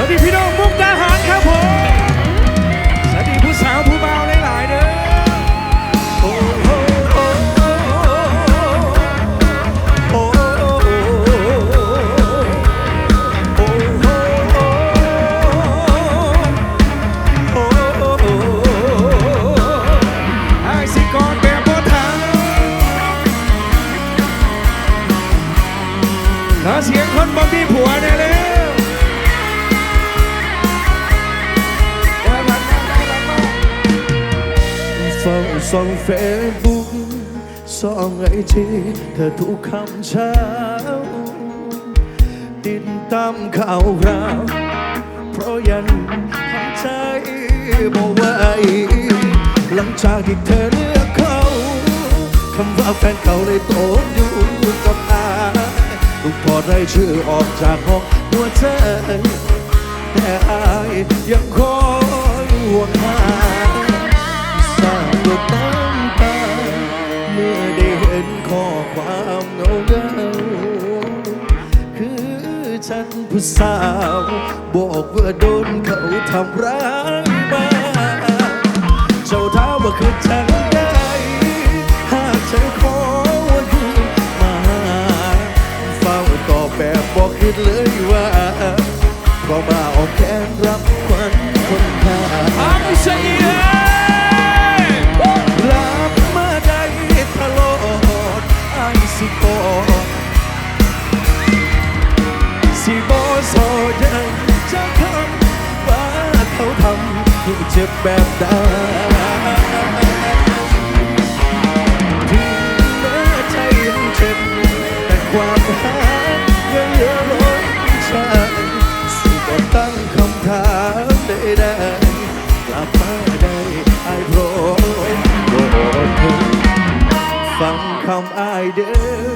วัสดีพี่น้องมุกดาหารครับผม สวัสดีผู้สาวผู้เบาหลายๆเด้อโอ้โหโอ้โหโอ้โหโอ้โหโอ้โหไอ้สิก่อนแบบบ่ทันขอเสียงคนบ่มีผัว ส่องเฟซบุ๊กส่องไอจีเธอทุกคำเช้า ติดตามข่าวคราว เพราะยังทำใจบ่ไหวหลังจากที่เธอเลือกเขาคำว่าแฟนเก่าเลยตกอยู่กับอายลูกพอได้ชื่อออกจากห้องหัวใจแต่อายยังคอยห่วงหา ดน้ำตาเมื่อได้เห็นข้อความเงาเงาคือฉันผู้สาว บอกว่าโดนเขาทำร้ายมาเจ้าท้าว่าคือฉันได้หากฉันขอวันคืนมาเฝ้าตอบแบบบอกคิดเลยว่าเพราะมาออกแขนรับ แบบใดถึงแม้ใจยังเจ็บแต่ความหายังเหลือล้นใจสู่ก็ตั้งคำถามใดๆกลับมาได้ไอ้โปรดโปรดฟังคำอายเด้อ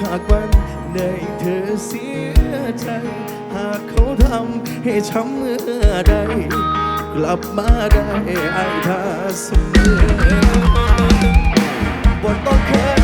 หากวันใดเธอเสียใจ หากเขาทำให้ช้ำเมื่อใด กลับมาได้ไอ้ท่าเสมอบนต้องเคย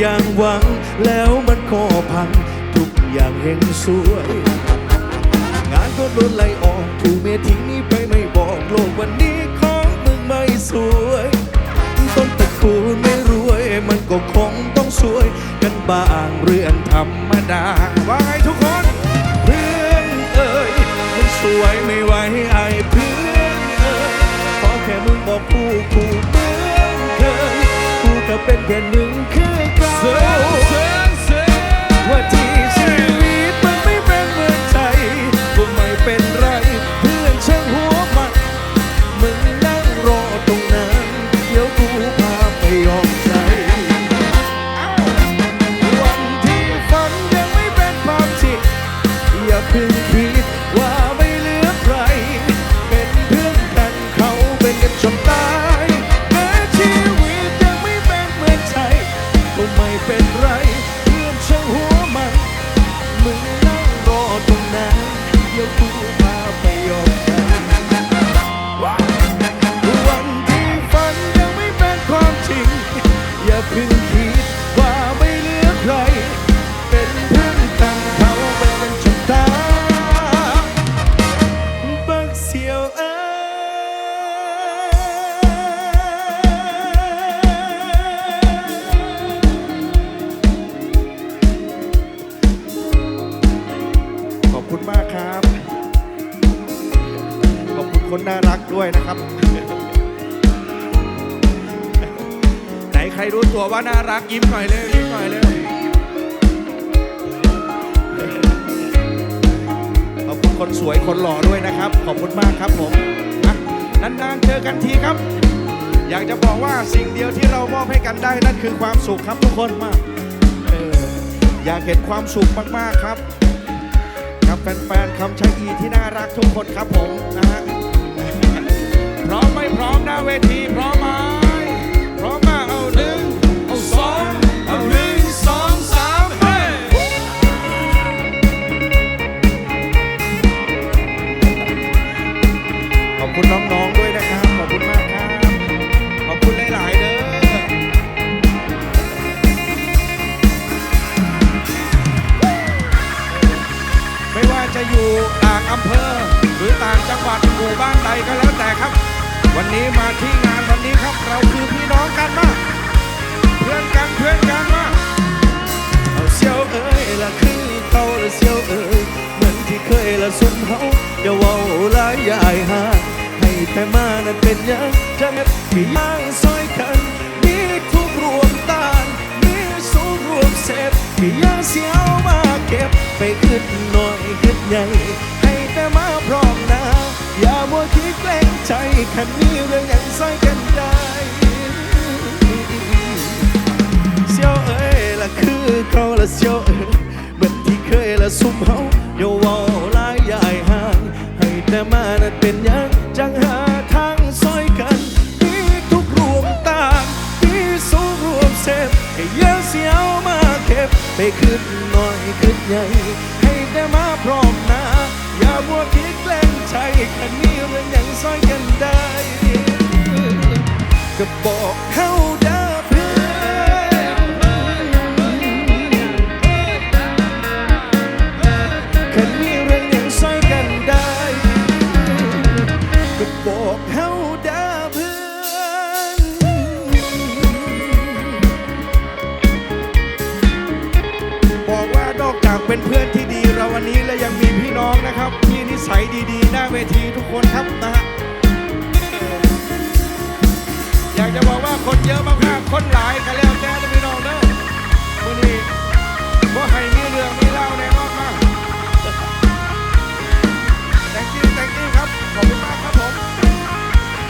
อย่างหวัง แล้วมันก็พัง ทุกอย่างเฮงสวย งานก็โดนไล่ออกถูกเมียทิ้งหนี้ไปไม่บอกโลกวันนี้ของมึงไม่สวย ต้นตระกูลไม่รวย มันก็คงต้องสวย กันบ้างเรื่องธรรมดา ว่าไงทุกคนเพื่อนเอ่ยมันสวยไม่ไหวไอ้เพื่อนเอ่ยขอแค่มึงบอกกูกู อ รักด้วยนะครับ ไหนใครรู้ตัวว่าน่ารักยิ้มหน่อยเลยยิ้มหน่อยหน่อยเร็วขอบคุณคนสวยคนหล่อด้วยนะครับ ขอบคุณมากครับผมอะนานๆเจอกันทีครับ อยากจะบอกว่าสิ่งเดียวที่เรามอบให้กันได้นั่นคือความสุขครับทุกคนมากเอออยากเห็นความสุขมากๆครับครับแฟนๆคำชัยอีที่น่ารักทุกคนครับผมนะฮะ ร้อมไม่พร้อมหน้าเวทีพร้อมไหมพร้อมมากเอาหนึ่งเอาสองเอาหนึ่งสองสามเฮ้ยขอบคุณน้องๆด้วยนะครับ ขอบคุณมากครับ ขอบคุณหลายๆเด้อไม่ว่าจะอยู่ต่างอำเภอ หรือต่างจังหวัดหมู่บ้านใดก็แล้วแต่ครับ วันนี้มาที่งานวันนี้ครับเราคือพี่น้องกันมากเพื่อนกันเพื่อนกันมากเอาเสียวเอ้ยละคือเขาละเสียวเอ้ยเหมือนที่เคยละสุมเฮาอย่าเว้าหลายอย่าอายหาให้แต่มานั้นเป็นหยังจะเม็ดพี่ย่างซอยกันมีทุกรวมตานมีสูงรวมเสพพี่ย่างเสียวมาเก็บไปขึ้นหน่อยขึ้นใหญ่ มาพร้อมหนะอย่ามัวคิดเกรงใจคันมีเรื่องยังใส่กันได้เสียวเอ้ยละคือเขาละเสียวเอ้ยเหมือนที่เคยละซุ่มเฮา ก็บอกเขาเด้อเพื่อนแค่มีเรื่องยังใส่กันได้ก็บอกเขาเด้อเพื่อนบอกว่านอกจากเป็นเพื่อนที่ดีเราวันนี้และยังมีพี่น้องนะครับ ที่นิสัยดีๆ หน้าเวทีทุกคนครับนะฮะ อยากจะบอกว่าคนเยอะมากๆคนหลายกันแล้วแต่นะพี่น้องเด้อมือนี้ว่าให้มีเรื่องมีเล่าแน่นอนมาก thank you thank you ครับ ขอบคุณมากครับผม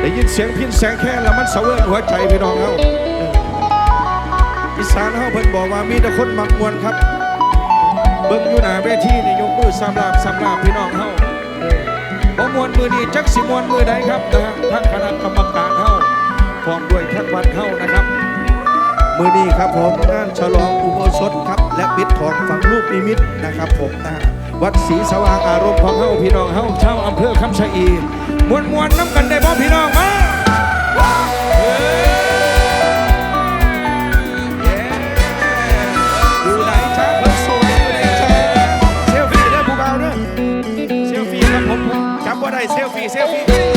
ได้ยินเสียงพินแสงแค่แล้วมันเสวยหัวใจพี่น้องเขา สานเขาเพิ่นบอกว่ามีแต่คนมักมวนครับ เบิ่งอยู่หน้าเวทีนี่ยกมือสำลาบสำลาบพี่น้องเขาบ่มวนมือนี้จักสิมวนมือใดครับนะฮะทั้งคณะกรรมการเฮาพร้อมด้วยทั้งวัดเฮานะครับ มือนี้ครับผมงานฉลองอุโบสถครับ และปิดทองฝังลูกนิมิตนะครับผมนะวัดศรีสว่างอารมณ์ของเฮาพี่น้องเฮาชาวอำเภอคำชะอีมวนมวนน้ำกันได้บ่พี่น้องมา จำว่าไ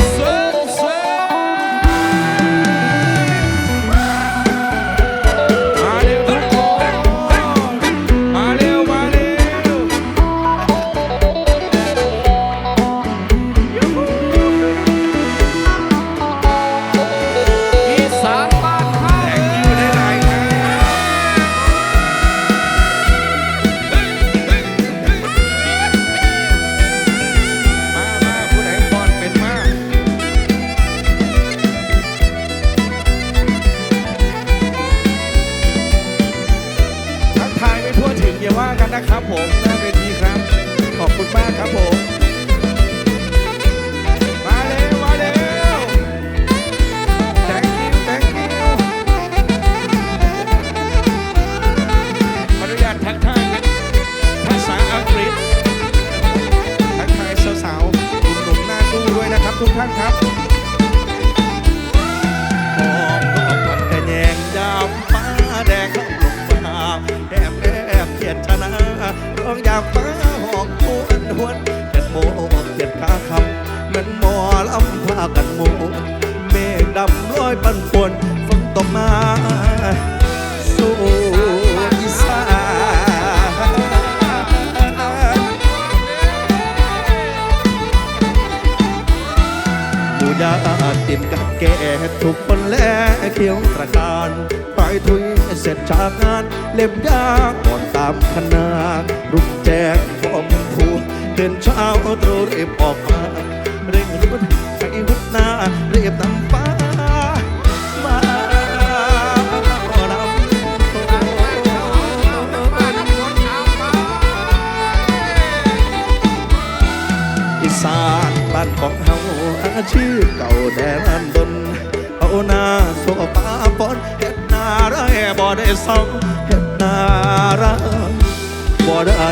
ปั่นป่วนฝนตกมา สู่อีสานหมู่าติมกับแก่ถูกปนแลเขียวตระการไปถุยเสร็จจากงาน เล็บยาก่อนตามคณะรุกแจกฟอมผูเดินเช้าตรูเรียบออกมาเร่งรุดใส่หุดหน้าเรียบนำไป อาชีพเก่าแดนดนเอาหน้าโซฟาปอนเฮ็ดหน้าไรบ่ได้เศร้าเฮ็ดนาไรบ่ได้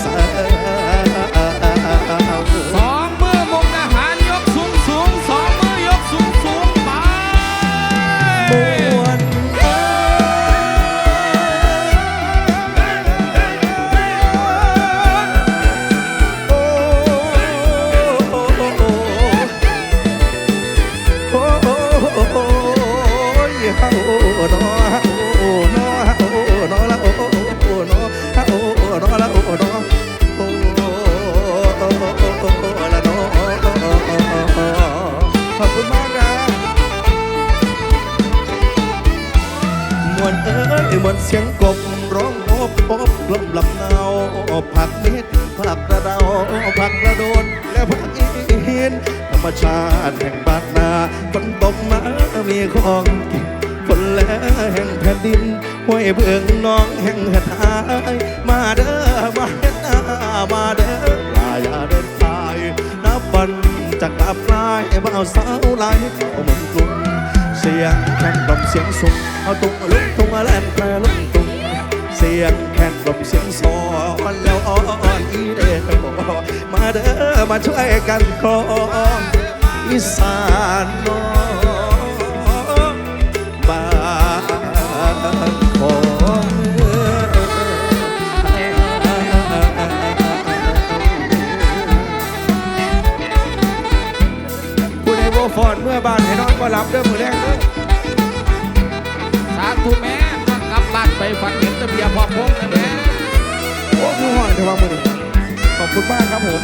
เศร้า ยฮะโอ้นอโอ้นอโอ้นอละโอ้โอ้นอโอ้นอละโอ้นอโอ้ละนอขอบคุณมากนะมวนเอ้ยมวนเสียงกบร้องโอบโอบลมลำเนาผักเม็ดผักกระเดาผักกระโดนและผักอีหินธรรมชาติแห่งบ้านนาฝนตกมามีของก แลแห่งแผ่นดินห้วยเบืองน้องแห่งหทายมาเด้อมาเฮ็ดนามาเด้อลาอย่าเดินทายนับวันจะกลับลายบ่าวสาวลายเอาเมืองกรุงเสียงแข่งกลมเสียงสุงเอาตุงลุกตุงแลนแปรลุกตุงเสียงแข่งกลมเสียงซอนแล้วอ่อนอีเด้อมาเด้อมาช่วยกันครองอีสานน้อง ฟอนเมื่อบานให้นอนก็หลับเด้อมือแรกเด้อสาธุแม่ถ้ากลับบ้านไปฝันเห็นตะเบียพอพงนะแม่โอ้คืห่อนเทว่ามือขอบคุณมากครับผม